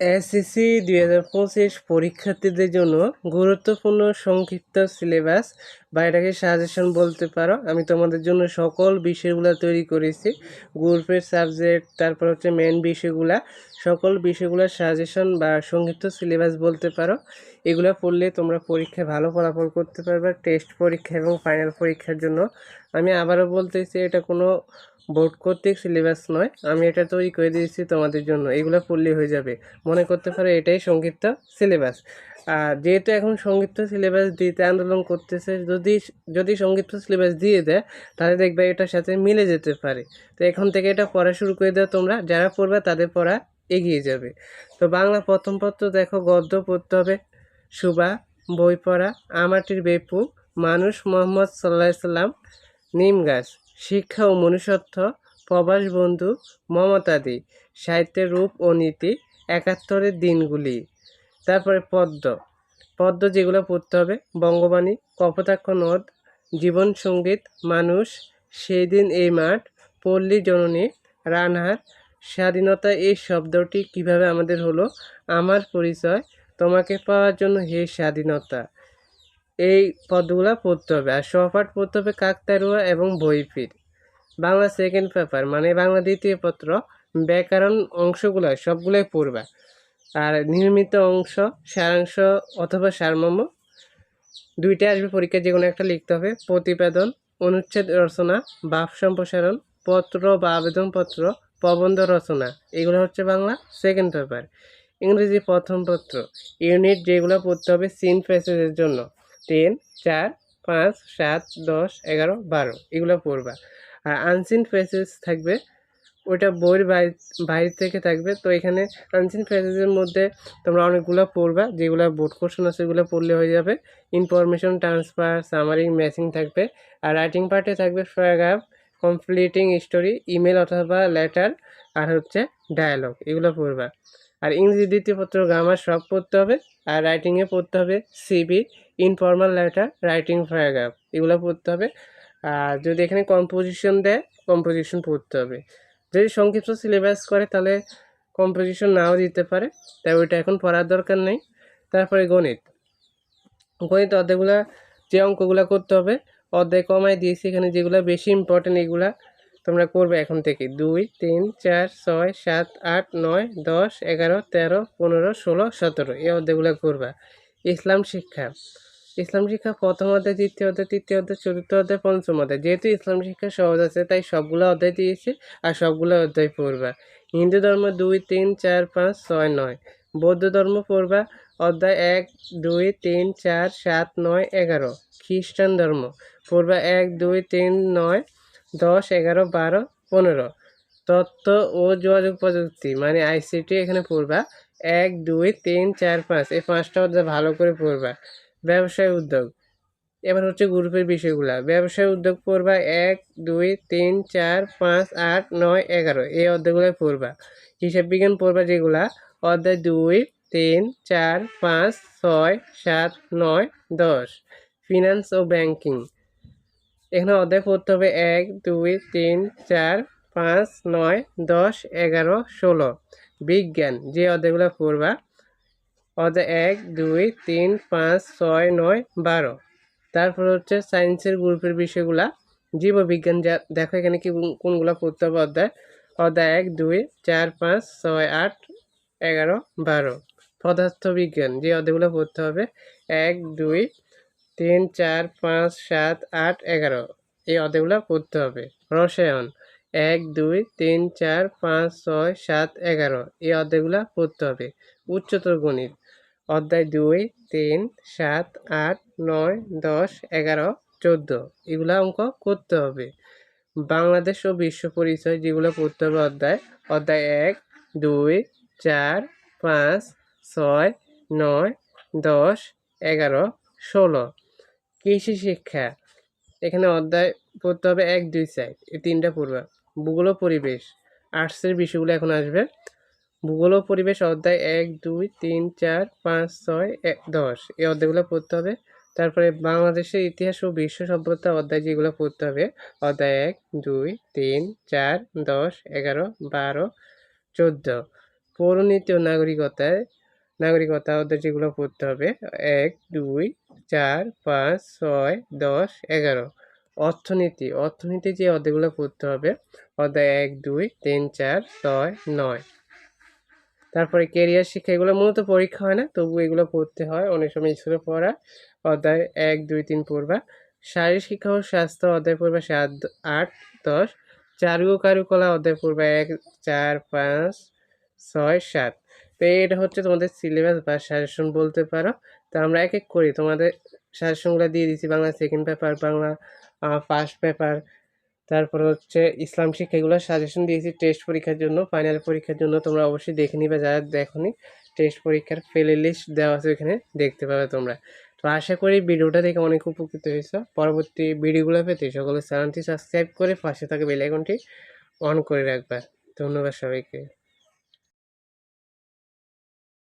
SSC দুই হাজার পঁচিশ পরীক্ষার্থীদের জন্য গুরুত্বপূর্ণ সংক্ষিপ্ত সিলেবাস বা এটাকে সাজেশন বলতে পারো, আমি তোমাদের জন্য সকল বিষয়গুলো তৈরি করেছি। গ্রুপের সাবজেক্ট তারপর হচ্ছে মেন বিষয়গুলা, সকল বিষয়গুলোর সাজেশন বা সংক্ষিপ্ত সিলেবাস বলতে পারো। এগুলো পড়লে তোমরা পরীক্ষায় ভালো ফলাফল করতে পারবে টেস্ট পরীক্ষা এবং ফাইনাল পরীক্ষার জন্য। আমি আবারও বলতেছি, এটা কোনো বোর্ড কর্তৃক সিলেবাস নয়, আমি এটা তৈরি করে দিয়েছি তোমাদের জন্য। এগুলো পড়লে হয়ে যাবে। মনে করতে পারো এটাই সংক্ষিপ্ত সিলেবাস যেহেতু এখন সংক্ষিপ্ত সিলেবাস দিতে আন্দোলন করতেছে, যদি যদি সংক্ষিপ্ত সিলেবাস দিয়ে দেয়, তাহলে দেখবে এটার সাথে মিলে যেতে পারে। তো এখন থেকে এটা পড়া শুরু করে দাও তোমরা, যারা পড়বে তাদের পড়া এগিয়ে যাবে। তো বাংলা প্রথম পত্র দেখো, গদ্য পড়তে হবে, সুবা, বই পড়া, আমাটির বেপু, মানুষ মোহাম্মদ সাল্লাহ সাল্লাম, নিম গাছ, শিক্ষা ও মনুষ্যত্ব, প্রবাস বন্ধু মমতাদি সাহিত্যের রূপ ও নীতি, একাত্তরের দিনগুলি। তারপরে পদ্ম। পদ্ম যেগুলো পড়তে হবে, বঙ্গবাণী, কপোতাক্ষ নদ, জীবন সংগীত, মানুষ সেই দিন এই মাঠ, পল্লী জননী রানহার স্বাধীনতা এই শব্দটি কীভাবে আমাদের হলো, আমার পরিচয়, তোমাকে পাওয়ার জন্য হে স্বাধীনতা। এই পদগুলো পড়তে হবে। আর সহপাঠ পড়তে হবে কাকতারুয়া এবং বইফির বাংলা সেকেন্ড পেপার মানে বাংলা দ্বিতীয় পত্র, ব্যাকরণ অংশগুলো সবগুলোই পড়বা। আর নির্মিত অংশ, সারাংশ অথবা সারমর্ম দুইটা আসবে পরীক্ষা যে কোনো একটা লিখতে হবে। প্রতিবেদন, অনুচ্ছেদ রচনা বাপ সম্প্রসারণ, পত্র বা আবেদনপত্র, প্রবন্ধ রচনা, এগুলো হচ্ছে বাংলা সেকেন্ড পেপার ইংরেজি প্রথম পত্র ইউনিট যেগুলো পড়তে হবে সিন প্যাসেজের জন্য। তিন, চার, পাঁচ, সাত, দশ, এগারো, বারো, এগুলো পড়বা। আর আনসিন প্যাসেজ থাকবে ওইটা বইয়ের বাইরে বাইরে থেকে থাকবে। তো এখানে আনসিন প্যাসেজের মধ্যে তোমরা অনেকগুলো পড়বা, যেগুলো বোর্ড কোশ্চেন আছে সেগুলো পড়লে হয়ে যাবে। ইনফরমেশন ট্রান্সফার, সামারিং, ম্যাচিং থাকবে। আর রাইটিং পার্টে থাকবে প্যারাগ্রাফ, কমপ্লিটিং স্টোরি, ইমেল অথবা লেটার, আর হচ্ছে ডায়ালগ, এগুলো পড়বা। আর ইংরেজি দ্বিতীয় পত্র, গ্রামার সব পড়তে হবে। আর রাইটিংয়ে পড়তে হবে CV, informal letter, writing paragraph, এগুলো পড়তে হবে। আর যদি এখানে কম্পোজিশন দেয়, কম্পোজিশন পড়তে হবে। যদি সংক্ষিপ্ত সিলেবাস করে, তাহলে কম্পোজিশন নাও দিতে পারে। তাই ওইটা এখন পড়ার দরকার নেই। তারপরে গণিত। গণিত অধ্যায়গুলা যে অঙ্কগুলো করতে হবে, অর্ধেক কমায় দিয়েছি এখানে যেগুলো বেশি ইম্পর্টেন্ট এগুলা তোমরা করবে এখন থেকে। দুই, তিন, চার, ছয়, সাত, আট, নয়, দশ, এগারো, তেরো, পনেরো, ষোলো, সতেরো, এই অর্ধেকগুলো করবা। ইসলাম শিক্ষা। ইসলাম শিক্ষা প্রথম অধ্যায়, দ্বিতীয় অধ্যায়, তৃতীয় অধ্যায়, চতুর্থ অধ্যায়, পঞ্চম অধ্যায়। যেহেতু ইসলাম শিক্ষা সহজ আছে, তাই সবগুলো অধ্যায় দিয়েছে আর সবগুলো অধ্যায় পড়বা। হিন্দু ধর্ম দুই, তিন, চার, পাঁচ, ছয়, নয়। বৌদ্ধ ধর্ম পড়বা অধ্যায় এক, দুই, তিন, চার, সাত, নয়, এগারো। খ্রিস্টান ধর্ম পড়বা এক, দুই, তিন, নয়, দশ, এগারো, বারো, পনেরো। তথ্য ও যোগাযোগ প্রযুক্তি মানে আইসিটি এখানে পড়বা। এক, দুই, তিন, চার, পাঁচ। এই পাঁচটা অধ্যায় ভালো করে পড়বা। ব্যবসায় উদ্যোগ। এবার হচ্ছে গ্রুপের বিষয়গুলা। ব্যবসায় উদ্যোগ পড়বা এক, দুই, তিন, চার, পাঁচ, আট, নয়, এগারো। এই অধ্যায়গুলো পড়বা। হিসাব বিজ্ঞান পড়বা যেগুলা। অধ্যায় দুই, তিন, চার, পাঁচ, ছয়, সাত, নয়, দশ। ফিনান্স ও ব্যাংকিং এখানে অধ্যায় পড়তে হবে এক, দুই, তিন, চার, পাঁচ, নয়, দশ, এগারো, ষোলো। বিজ্ঞান। যে অধ্যায়গুলো পড়বা অধ্যায় এক, দুই, তিন, পাঁচ, ছয়, নয়, বারো। তারপর হচ্ছে সায়েন্সের গ্রুপের বিষয়গুলা। জীববিজ্ঞান যা, দেখো এখানে কি কোনগুলো পড়তে হবে অধ্যায়? অধ্যায় এক, দুই, চার, পাঁচ, ছয়, আট, এগারো, বারো। পদার্থবিজ্ঞান, যে অধ্যায়গুলো পড়তে হবে। এক, দুই, তিন, চার, পাঁচ, সাত, আট, এগারো। এই অধ্যায়গুলো পড়তে হবে। রসায়ন, এক, দুই, তিন, চার, পাঁচ, ছয়, সাত, এগারো। এই অধ্যায়গুলো পড়তে হবে। উচ্চতর গণিত অধ্যায় দুই, তিন, সাত, আট, নয়, দশ, এগারো, চোদ্দ। এগুলো অঙ্ক করতে হবে। বাংলাদেশ ও বিশ্ব পরিচয় যেগুলো পড়তে হবে অধ্যায়। অধ্যায় এক, দুই, চার, পাঁচ, ছয়, নয়, দশ, এগারো, ষোলো। কৃষি শিক্ষা। এখানে অধ্যায় পড়তে হবে এক, দুই, চার। এই তিনটা পড়বা। ভূগোল পরিবেশ। আর্টসের বিষয়গুলো এখন আসবে। ভূগোল ও পরিবেশ অধ্যায় এক, দুই, তিন, চার, পাঁচ, ছয় এক দশ। এই অধ্যায়গুলো পড়তে হবে। তারপরে বাংলাদেশের ইতিহাস ও বিশ্ব সভ্যতা অধ্যায় যেগুলো পড়তে হবে, অধ্যায় এক, দুই, তিন, চার, দশ, এগারো, বারো, চোদ্দ। পৌরনীতি ও নাগরিকতায়, নাগরিকতা ওদের যেগুলো পড়তে হবে, এক, দুই, চার, পাঁচ, ছয়, দশ, এগারো। অর্থনীতি অর্থনীতি যে অধ্যায়গুলো পড়তে হবে, অধ্যায় এক, দুই, তিন, চার, ছয়, নয়। তারপরে কেরিয়ার শিক্ষা, এগুলো মূলত পরীক্ষা হয় না, তবু এগুলো পড়তে হয়। অনেক সময় স্কুলে পড়া, অধ্যায় এক, দুই, তিন পড়বা। শারীরিক শিক্ষা ও স্বাস্থ্য অধ্যায় পড়বা সাত, আট, দশ। চারু কারুকলা অধ্যায় পড়বা এক, চার, পাঁচ, ছয়, সাত। তো এটা হচ্ছে তোমাদের সিলেবাস বা সাজেশন বলতে পারো। তো আমরা এক এক করি। তোমাদের সাজেশনগুলো দিয়ে দিচ্ছি, Bangla second paper Bangla first paper তারপর হচ্ছে ইসলাম শিক্ষা এগুলো সাজেশন দিয়েছি টেস্ট পরীক্ষার জন্য ফাইনাল পরীক্ষার জন্য, তোমরা অবশ্যই দেখে নিবে যারা দেখনি। টেস্ট পরীক্ষার ফেলে লিস্ট দেওয়া আছে ওইখানে দেখতে পাবে তোমরা। তো আশা করি ভিডিওটা দেখে অনেক উপকৃত হয়েছ। পরবর্তী ভিডিওগুলো পেতে সকলে চ্যানেলটি সাবস্ক্রাইব করে পাশে থাকা বেল আইকনটি অন করে রাখবা। ধন্যবাদ সবাইকে।